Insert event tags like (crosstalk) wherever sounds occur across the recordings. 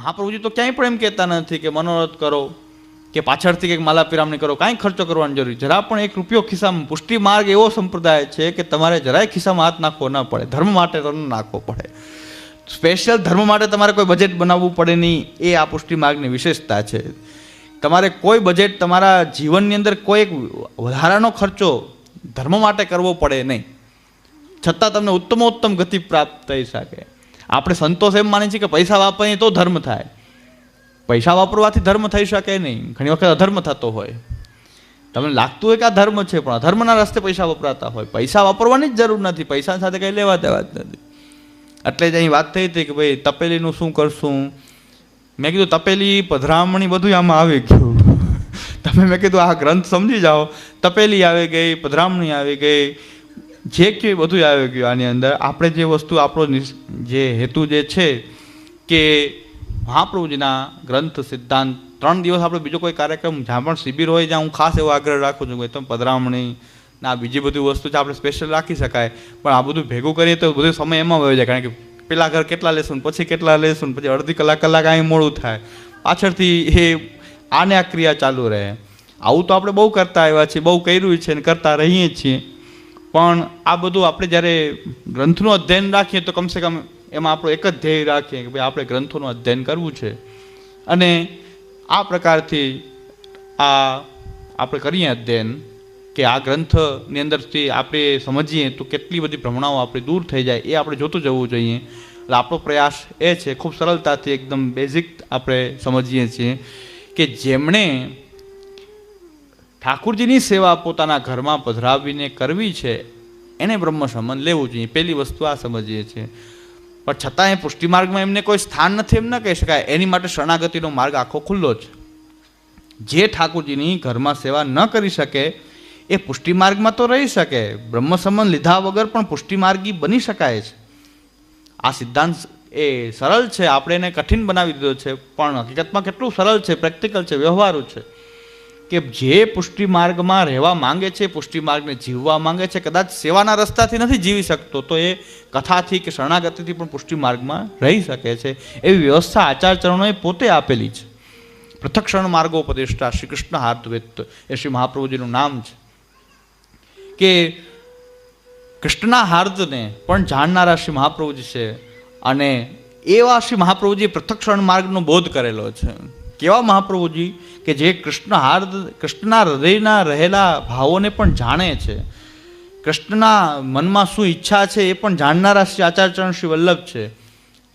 મહાપ્રભુજી તો ક્યાંય પણ એમ કહેતા નથી કે મનોરથ કરો, કે પાછળથી કંઈક માલા પિરામણી કરો, કાંઈ ખર્ચો કરવાની જરૂર જરા પણ એક રૂપિયો ખિસ્સામાં, પુષ્ટિ માર્ગ એવો સંપ્રદાય છે કે તમારે જરાય ખિસ્સામાં હાથ નાખવો ન પડે, ધર્મ માટે તો નાખવો પડે. સ્પેશિયલ ધર્મ માટે તમારે કોઈ બજેટ બનાવવું પડે નહીં, એ આ પુષ્ટિ માર્ગની વિશેષતા છે. તમારે કોઈ બજેટ, તમારા જીવનની અંદર કોઈ એક વધારાનો ખર્ચો ધર્મ માટે કરવો પડે નહીં. છતાં તમને ઉત્તમોત્તમ ગતિ પ્રાપ્ત થઈ શકે. આપણે સંતોષ એમ માની છીએ કે પૈસા વાપરીએ તો ધર્મ થાય. પૈસા વાપરવાથી ધર્મ થઈ શકે નહીં. ઘણી વખત અધર્મ થતો હોય. તમને લાગતું હોય કે આ ધર્મ છે, પણ અધર્મના રસ્તે પૈસા વપરાતા હોય. પૈસા વાપરવાની જ જરૂર નથી. પૈસા સાથે કંઈ લેવા દેવા જ નથી. એટલે જ અહીં વાત થઈ હતી કે ભાઈ, તપેલીનું શું કરશું? મેં કીધું, તપેલી, પધરામણી બધું આમાં આવી ગયું. તમે મેં કીધું, આ ગ્રંથ સમજી જાઓ. તપેલી આવી ગઈ, પધરામણી આવી ગઈ. જે કે બધું આવી ગયું આની અંદર, આપણે જે વસ્તુ, આપણો જે હેતુ જે છે કે મહાપ્રભુજીના ગ્રંથ સિદ્ધાંત, ત્રણ દિવસ આપણે બીજો કોઈ કાર્યક્રમ જ્યાં પણ શિબિર હોય, જ્યાં હું ખાસ એવો આગ્રહ રાખું છું કે તમે પધરામણી ના બીજી બધી વસ્તુ છે, આપણે સ્પેશિયલ રાખી શકાય. પણ આ બધું ભેગું કરીએ તો બધો સમય એમાં વયો જાય, કારણ કે પેલા ઘર કેટલા લેશું પછી કેટલા લેશું પછી અડધી કલાક કલાક અહીં મોડું થાય. પાછળથી એ, આને આ ક્રિયા ચાલુ રહે. આવું તો આપણે બહુ કરતા આવ્યા છીએ, બહુ કર્યું છે ને કરતા રહીએ છીએ. પણ આ બધું આપણે જ્યારે ગ્રંથનું અધ્યયન રાખીએ તો કમસે કમ એમાં આપણો એક જ ધ્યેય રાખીએ કે ભાઈ આપણે ગ્રંથોનું અધ્યયન કરવું છે. અને આ પ્રકારથી આ આપણે કરીએ અધ્યયન કે આ ગ્રંથની અંદરથી આપણે સમજીએ તો કેટલી બધી ભ્રમણાઓ આપણી દૂર થઈ જાય એ આપણે જોતું જવું જોઈએ. એટલે આપણો પ્રયાસ એ છે, ખૂબ સરળતાથી એકદમ બેઝિક આપણે સમજીએ છીએ કે જેમણે ઠાકુરજીની સેવા પોતાના ઘરમાં પધરાવીને કરવી છે, એને બ્રહ્મ સંબંધ લેવું જોઈએ. પહેલી વસ્તુ આ સમજીએ છીએ. પણ છતાં એ પુષ્ટિ એમને કોઈ સ્થાન નથી એમ ન કહી શકાય. એની માટે શરણાગતિનો માર્ગ આખો ખુલ્લો છે. જે ઠાકુરજીની ઘરમાં સેવા ન કરી શકે, એ પુષ્ટિ માર્ગમાં તો રહી શકે. બ્રહ્મ સંબંધ લીધા વગર પણ પુષ્ટિ માર્ગી બની શકાય છે. આ સિદ્ધાંત એ સરળ છે. આપણે એને કઠિન બનાવી દીધો છે. પણ હકીકતમાં કેટલું સરળ છે, પ્રેક્ટિકલ છે, વ્યવહારુ છે. કે જે પુષ્ટિ માર્ગમાં રહેવા માંગે છે પુષ્ટિ માર્ગને જીવવા માંગે છે, કદાચ સેવાના રસ્તાથી નથી જીવી શકતો, તો એ કથાથી કે શરણાગતિથી પણ પુષ્ટિ માર્ગમાં રહી શકે છે. એવી વ્યવસ્થા આચાર્યચરણોએ પોતે આપેલી છે. પ્રથક્ષણ માર્ગો ઉપદેષ્ટા શ્રી કૃષ્ણ હાર્દવેત્ત એ શ્રી મહાપ્રભુજીનું નામ છે. કે કૃષ્ણના હાર્દને પણ જાણનારા શ્રી મહાપ્રભુજી છે અને એવા શ્રી મહાપ્રભુજી પ્રથક્ષણ માર્ગનો બોધ કરેલો છે. કેવા મહાપ્રભુજી કે જે કૃષ્ણ હાર્દ કૃષ્ણના હૃદયના રહેલા ભાવોને પણ જાણે છે. કૃષ્ણના મનમાં શું ઈચ્છા છે એ પણ જાણનારા શ્રી આચાર્યચરણ શ્રી વલ્લભ છે.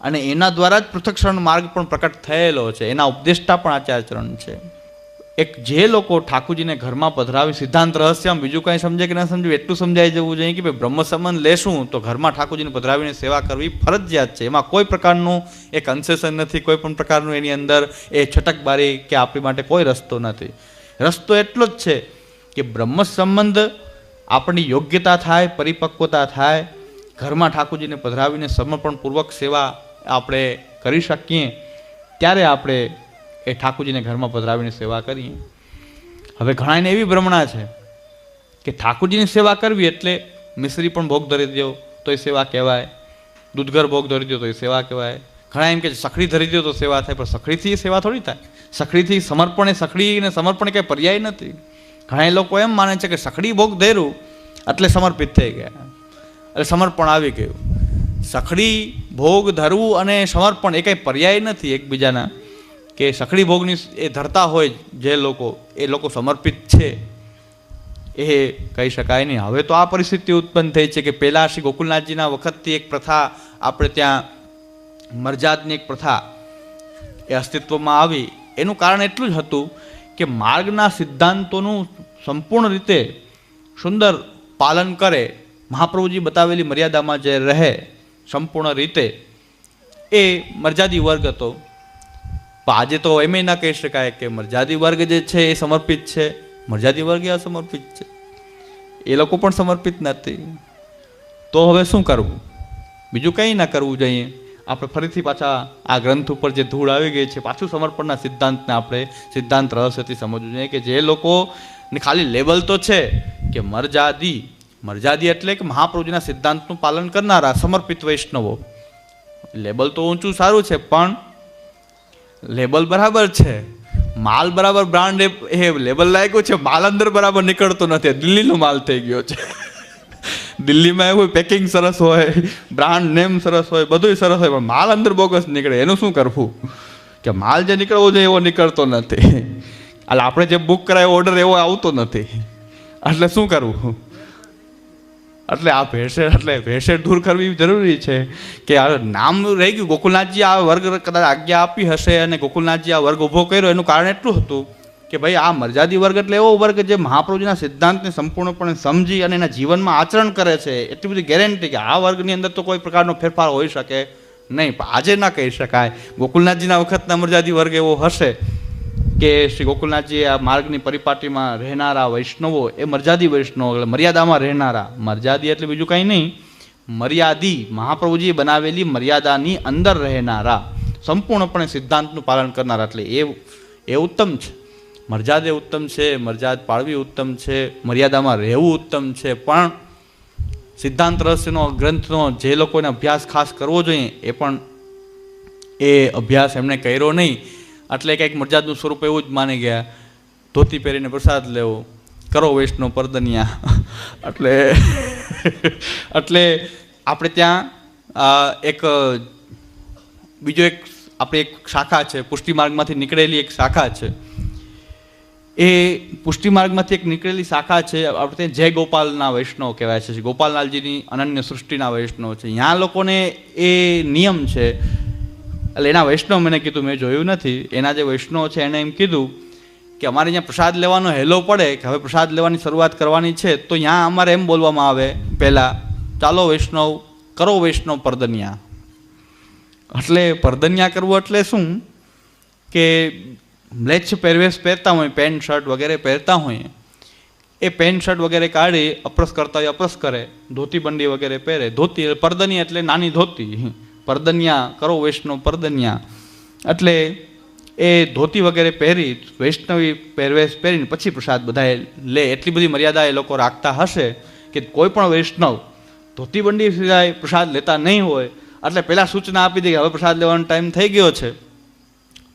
અને એના દ્વારા જ પૃથક શરણ માર્ગ પણ પ્રકટ થયેલો છે. એના ઉપદેષ્ટા પણ આચાર્યચરણ છે. એક જે લોકો ઠાકુરજીને ઘરમાં પધરાવી સિદ્ધાંત રહસ્યમ, બીજું કંઈ સમજે કે ન સમજે એટલું સમજાઈ જવું જોઈએ કે ભાઈ બ્રહ્મ સંબંધ લેશું તો ઘરમાં ઠાકુરજીને પધરાવીને સેવા કરવી ફરજિયાત છે. એમાં કોઈ પ્રકારનું એ કન્સેશન નથી, કોઈ પણ પ્રકારનું એની અંદર એ છટકબારી કે આપણી માટે કોઈ રસ્તો નથી. રસ્તો એટલો જ છે કે બ્રહ્મ સંબંધ આપણી યોગ્યતા થાય, પરિપક્વતા થાય, ઘરમાં ઠાકુરજીને પધરાવીને સમર્પણપૂર્વક સેવા આપણે કરી શકીએ, ત્યારે આપણે એ ઠાકુરજીને ઘરમાં પધરાવીને સેવા કરીએ. હવે ઘણાને એવી ભ્રમણા છે કે ઠાકોરજીની સેવા કરવી એટલે મિશ્રી પણ ભોગ ધરી દો તો એ સેવા કહેવાય. દૂધઘર ભોગ ધરી દો તો એ સેવા કહેવાય. ઘણા એમ કે સખડી ધરી દો તો સેવા થાય, પણ સખડીથી એ સેવા થોડી થાય. સખડીથી સમર્પણ એ સખડીને સમર્પણ કંઈ પર્યાય નથી. ઘણા લોકો એમ માને છે કે સખડી ભોગ ધર્યું, એટલે સમર્પિત થઈ ગયા. એટલે સમર્પણ આવી ગયું. સખડી ભોગ ધરવું અને સમર્પણ એ કંઈ પર્યાય નથી એકબીજાના. કે સખડી ભોગની એ ધરતા હોય જે લોકો, એ લોકો સમર્પિત છે, એ કહી શકાય નહીં. હવે તો આ પરિસ્થિતિ ઉત્પન્ન થઈ છે કે પહેલાં શ્રી ગોકુલનાથજીના વખતથી એક પ્રથા આપણે ત્યાં મરજાદની એક પ્રથા એ અસ્તિત્વમાં આવી. એનું કારણ એટલું જ હતું કે માર્ગના સિદ્ધાંતોનું સંપૂર્ણ રીતે સુંદર પાલન કરે, મહાપ્રભુજી બતાવેલી મર્યાદામાં જે રહે સંપૂર્ણ રીતે, એ મર્યાદી વર્ગ હતો. પણ આજે તો એમ ના કહી શકાય કે મર્યાદી વર્ગ જે છે એ સમર્પિત છે. મર્યાદી વર્ગ અસમર્પિત છે. એ લોકો પણ સમર્પિત નથી. તો હવે શું કરવું? બીજું કંઈ ના કરવું જોઈએ. આપણે ફરીથી પાછા આ ગ્રંથ ઉપર જે ધૂળ આવી ગઈ છે, પાછું સમર્પણના સિદ્ધાંતને આપણે સિદ્ધાંત રહસ્યથી સમજવું જોઈએ કે જે લોકો, ને ખાલી લેબલ તો છે કે મરજાદી મરજાદી એટલે કે મહાપ્રભુજીના સિદ્ધાંતનું પાલન કરનારા સમર્પિત વૈષ્ણવો. લેબલ તો ઊંચું સારું છે, પણ લેબલ બરાબર છે. માલ બરાબર બ્રાન્ડ એ લેબલ લાગ્યું છે, માલ અંદર બરાબર નીકળતો નથી. દિલ્હીનો માલ થઈ ગયો છે. દિલ્હીમાં એવું પેકિંગ સરસ હોય, બ્રાન્ડ નેમ સરસ હોય, બધુંય સરસ હોય, પણ માલ અંદર બોગસ નીકળે. એનું શું કરવું? કે માલ જે નીકળવો જોઈએ એવો નીકળતો નથી. એટલે આપણે જે બુક કરાય ઓર્ડર એવો આવતો નથી. એટલે શું કરવું? એટલે આ ભેળસેળ એટલે ભેળસેળ દૂર કરવી જરૂરી છે કે આ નામ રહી ગયું. ગોકુલનાથજી આ વર્ગ કદાચ આજ્ઞા આપી હશે અને ગોકુલનાથજી આ વર્ગ ઊભો કર્યો. એનું કારણ એટલું હતું કે ભાઈ આ મર્યાદી વર્ગ એટલે એવો વર્ગ જે મહાપ્રભુજીના સિદ્ધાંતને સંપૂર્ણપણે સમજી અને એના જીવનમાં આચરણ કરે છે. એટલી બધી ગેરંટી કે આ વર્ગની અંદર તો કોઈ પ્રકારનો ફેરફાર હોઈ શકે નહીં. આજે ના કહી શકાય. ગોકુલનાથજીના વખતના મર્યાદી વર્ગ એવો હશે. કે શ્રી ગોકુલનાથજી આ માર્ગની પરિપાટીમાં રહેનારા વૈષ્ણવો એ મર્યાદી વૈષ્ણવો એટલે મર્યાદામાં રહેનારા. મર્યાદી એટલે બીજું કંઈ નહીં. મર્યાદી મહાપ્રભુજીએ બનાવેલી મર્યાદાની અંદર રહેનારા. સંપૂર્ણપણે સિદ્ધાંતનું પાલન કરનારા. એટલે એ એ ઉત્તમ છે. મર્યાદ ઉત્તમ છે, મર્યાદ પાળવી ઉત્તમ છે, મર્યાદામાં રહેવું ઉત્તમ છે. પણ સિદ્ધાંત રહસ્યનો, ગ્રંથનો જે લોકોને અભ્યાસ ખાસ કરવો જોઈએ, એ પણ એ અભ્યાસ એમણે કર્યો નહીં. એટલે કંઈક મરજાદનું સ્વરૂપ એવું જ માની ગયા. ધોતી પહેરીને પ્રસાદ લેવો. કરો વૈષ્ણવ પરદનિયા. (laughs) એટલે એટલે (laughs) આપણે ત્યાં એક, બીજો એક, આપણે એક શાખા છે પુષ્ટિ માર્ગમાંથી નીકળેલી એક શાખા છે. એ પુષ્ટિ માર્ગમાંથી એક નીકળેલી શાખા છે, આપણે ત્યાં જય ગોપાલના વૈષ્ણવ કહેવાય છે. ગોપાલલાલજીની અનન્ય સૃષ્ટિના વૈષ્ણવ છે. ત્યાં લોકોને એ નિયમ છે એટલે એના વૈષ્ણવ મને કીધું, મેં જોયું નથી. એના જે વૈષ્ણવ છે એણે એમ કીધું કે અમારે અહીંયા પ્રસાદ લેવાનો હેલો પડે, કે હવે પ્રસાદ લેવાની શરૂઆત કરવાની છે, તો ત્યાં અમારે એમ બોલવામાં આવે પહેલાં, ચાલો વૈષ્ણવ, કરો વૈષ્ણવ પરદનિયા. એટલે પરદનિયા કરવું એટલે શું? કે બ્લેચ પહેરવેશ પહેરતા હોય, પેન્ટ, શર્ટ વગેરે પહેરતા હોય, એ પેન્ટ, શર્ટ વગેરે કાઢી, અપ્રસ કરતા હોય, અપ્રસ કરે, ધોતી બંડી વગેરે પહેરે. ધોતી, પરદની એટલે નાની ધોતી. પરદનિયા, કરો વૈષ્ણવ પરદન્યા. એટલે એ ધોતી વગેરે પહેરી, વૈષ્ણવી પહેરવેશ પહેરીને પછી પ્રસાદ બધાએ લે. એટલી બધી મર્યાદા એ લોકો રાખતા હશે કે કોઈ પણ વૈષ્ણવ ધોતી બંડી સિવાય પ્રસાદ લેતા નહીં હોય. એટલે પહેલાં સૂચના આપી દે કે હવે પ્રસાદ લેવાનો ટાઈમ થઈ ગયો છે.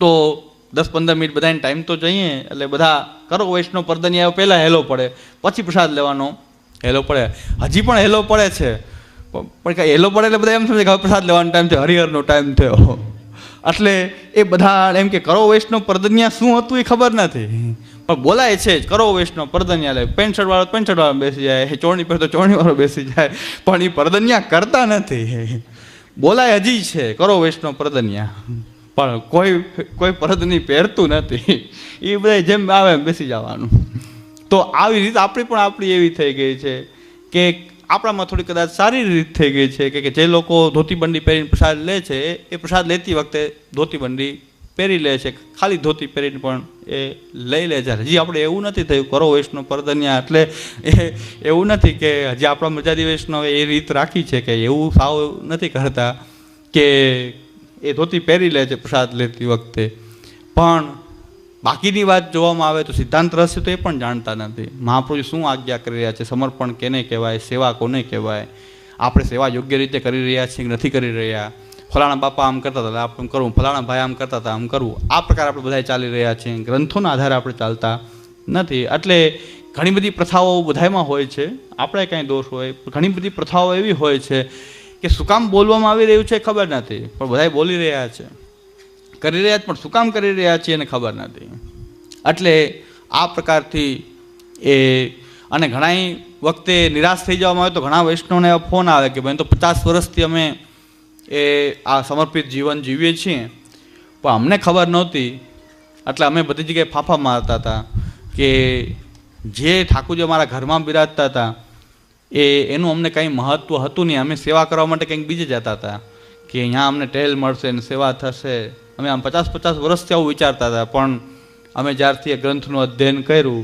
તો દસ પંદર મિનિટ બધાને ટાઈમ તો જઈએ. એટલે બધા કરો વૈષ્ણવ પરદનિયા, પહેલાં હેલો પડે. પછી પ્રસાદ લેવાનો હેલો પડે. હજી પણ હેલો પડે છે. પણ કાંઈ હેલો પડે એટલે બધા એમ સમજે કે હવે પ્રસાદ લેવાનો ટાઈમ થયો હરિહરનો ટાઈમ થયો. એટલે એ બધા એમ કે કરો વૈષ્ણવ પરદનિયા શું હતું એ ખબર નથી. પણ બોલાય છે જ, કરો વૈષ્ણવ પરદનિયા લે. પેન્ટ શર્ટ વાળો પેન્ટ શર્ટ વાળો બેસી જાય પર પહેરતો ચોણી વાળો બેસી જાય. પણ એ પરદનિયા કરતા નથી. બોલાય હજી છે, કરો વૈષ્ણવ પરદનિયા. પણ કોઈ કોઈ પરદની પહેરતું નથી. એ બધા જેમ આવે બેસી જવાનું. તો આવી રીત આપણી પણ આપણી એવી થઈ ગઈ છે કે આપણામાં થોડી કદાચ સારી રીત થઈ ગઈ છે કે જે લોકો ધોતી બંડી પહેરીને પ્રસાદ લે છે, એ પ્રસાદ લેતી વખતે ધોતી બંડી પહેરી લે છે, ખાલી ધોતી પહેરીને પણ એ લઈ લે છે. હજી આપણે એવું નથી થયું, કરો વૈષ્ણવ પરદન્યા એટલે એ એવું નથી કે હજી આપણા મજાદી વૈષ્ણવે એ રીત રાખી છે કે એવું સાવ નથી કરતા કે એ ધોતી પહેરી લે છે પ્રસાદ લેતી વખતે. પણ બાકીની વાત જોવામાં આવે તો સિદ્ધાંત રહસ્ય તો એ પણ જાણતા નથી. મહાપુરુષ શું આજ્ઞા કરી રહ્યા છે? સમર્પણ કેને કહેવાય? સેવા કોને કહેવાય? આપણે સેવા યોગ્ય રીતે કરી રહ્યા છીએ કે નથી કરી રહ્યા? ફલાણા બાપા આમ કરતા હતા, આપણે કરવું. ફલાણા ભાઈ આમ કરતા હતા, આમ કરવું. આ પ્રકાર આપણે બધા ચાલી રહ્યા છીએ. ગ્રંથોના આધારે આપણે ચાલતા નથી. એટલે ઘણી બધી પ્રથાઓ બધામાં હોય છે. આપણે કાંઈ દોષ હોય. ઘણી બધી પ્રથાઓ એવી હોય છે કે શું કામ બોલવામાં આવી રહ્યું છે ખબર નથી. પણ બધા બોલી રહ્યા છે. કરી રહ્યા પણ શું કામ કરી રહ્યા છીએ એને ખબર નથી એટલે આ પ્રકારથી એ, અને ઘણા વખતે નિરાશ થઈ જવામાં આવે તો ઘણા વૈષ્ણવને ફોન આવે કે ભાઈ તો પચાસ વર્ષથી અમે એ, આ સમર્પિત જીવન જીવીએ છીએ. પણ અમને ખબર નહોતી. એટલે અમે બધી જગ્યાએ ફાફા મારતા હતા કે જે ઠાકોરજી અમારા ઘરમાં બિરાજતા હતા, એ, એનું અમને કંઈ મહત્ત્વ હતું નહીં. અમે સેવા કરવા માટે કંઈક બીજે જતા હતા કે અહીંયા અમને ટેલ મળશે ને સેવા થશે. અમે આમ પચાસ પચાસ વર્ષથી આવું વિચારતા હતા, પણ અમે જ્યારથી એ ગ્રંથનું અધ્યયન કર્યું,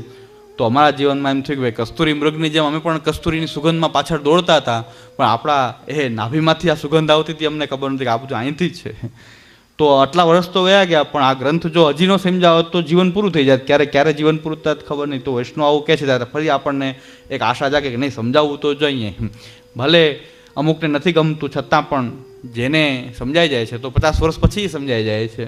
તો અમારા જીવનમાં એમ થયું કે ભાઈ, કસ્તુરી મૃગની જેમ અમે પણ કસ્તુરીની સુગંધમાં પાછળ દોડતા હતા, પણ આપણા એ નાભીમાંથી આ સુગંધ આવતી હતી, અમને ખબર નથી કે આ બધું અહીંથી જ છે. તો આટલા વર્ષ તો વયા ગયા, પણ આ ગ્રંથ જો હજી ન સમજાવો તો જીવન પૂરું થઈ જાય. ક્યારે ક્યારે જીવન પૂરું થાય ખબર નહીં. તો વૈષ્ણવ આવું કહે છે, ત્યારે ફરી આપણને એક આશા જાગે કે નહીં, સમજાવવું તો જોઈએ. ભલે અમુકને નથી ગમતું, છતાં પણ જેને સમજાઈ જાય છે, તો પચાસ વર્ષ પછી સમજાઈ જાય છે.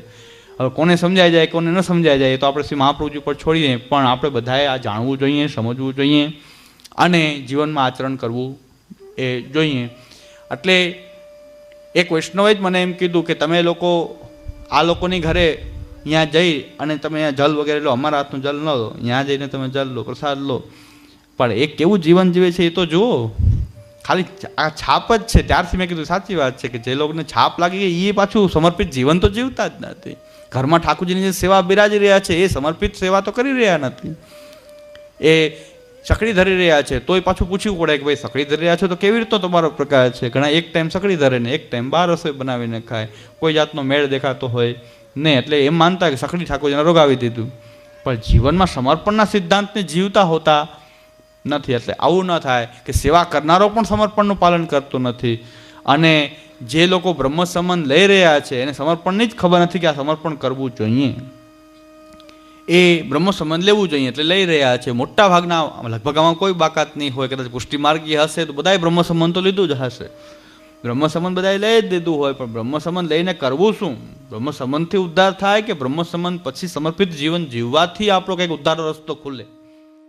હવે કોને સમજાઈ જાય, કોને ન સમજાઈ જાય તો આપણે શ્રી મહાપ્રભુજી ઉપર છોડીએ, પણ આપણે બધાએ આ જાણવું જોઈએ, સમજવું જોઈએ અને જીવનમાં આચરણ કરવું એ જોઈએ. એટલે એક વૈષ્ણવે જ મને એમ કીધું કે તમે લોકો આ લોકોની ઘરે ત્યાં જઈ અને તમે અહીંયા જલ વગેરે લો, અમારા હાથનું જલ ન લો ત્યાં જઈને તમે જલ લો, પ્રસાદ લો. પણ એ કેવું જીવન જીવે છે એ તો જુઓ. ખાલી આ છાપ જ છે. ત્યારથી મેં કીધું, સાચી વાત છે કે જે લોકોને છાપ લાગી ગઈ એ પાછું સમર્પિત જીવન તો જીવતા જ નથી. ઘરમાં ઠાકોરજીની જે સેવા બિરાજી રહ્યા છે, એ સમર્પિત સેવા તો કરી રહ્યા નથી. એ સકડી ધરી રહ્યા છે. તોય પાછું પૂછવું પડે કે ભાઈ સકડી ધરી રહ્યા છો તો કેવી રીતનો તમારો પ્રકાર છે? ઘણા એક ટાઈમ સકડી ધરે ને એક ટાઈમ બાર રસોઈ બનાવીને ખાય. કોઈ જાતનો મેળ દેખાતો હોય ને, એટલે એમ માનતા કે સકડી ઠાકોરજીને રોગાવી દીધું. પણ જીવનમાં સમર્પણના સિદ્ધાંતને જીવતા હોતા નથી. એટલે આવું ન થાય કે સેવા કરનારો પણ સમર્પણનું પાલન કરતો નથી. અને જે લોકો બ્રહ્મ સંબંધ લઈ રહ્યા છે, એને સમર્પણની જ ખબર નથી કે આ સમર્પણ કરવું જોઈએ. એ બ્રહ્મ સંબંધ લેવું જોઈએ એટલે લઈ રહ્યા છે. મોટા ભાગના લગભગ આમાં કોઈ બાકાત નહીં હોય. કદાચ પુષ્ટિ માર્ગી હશે તો બધાએ બ્રહ્મ સંબંધ તો લીધું જ હશે. બ્રહ્મ સંબંધ બધાએ લઈ જ દીધું હોય, પણ બ્રહ્મ સંબંધ લઈને કરવું શું? બ્રહ્મ સંબંધથી ઉદ્ધાર થાય કે બ્રહ્મ સંબંધ પછી સમર્પિત જીવન જીવવાથી આપણો કંઈક ઉદ્ધાર રસ્તો ખુલે?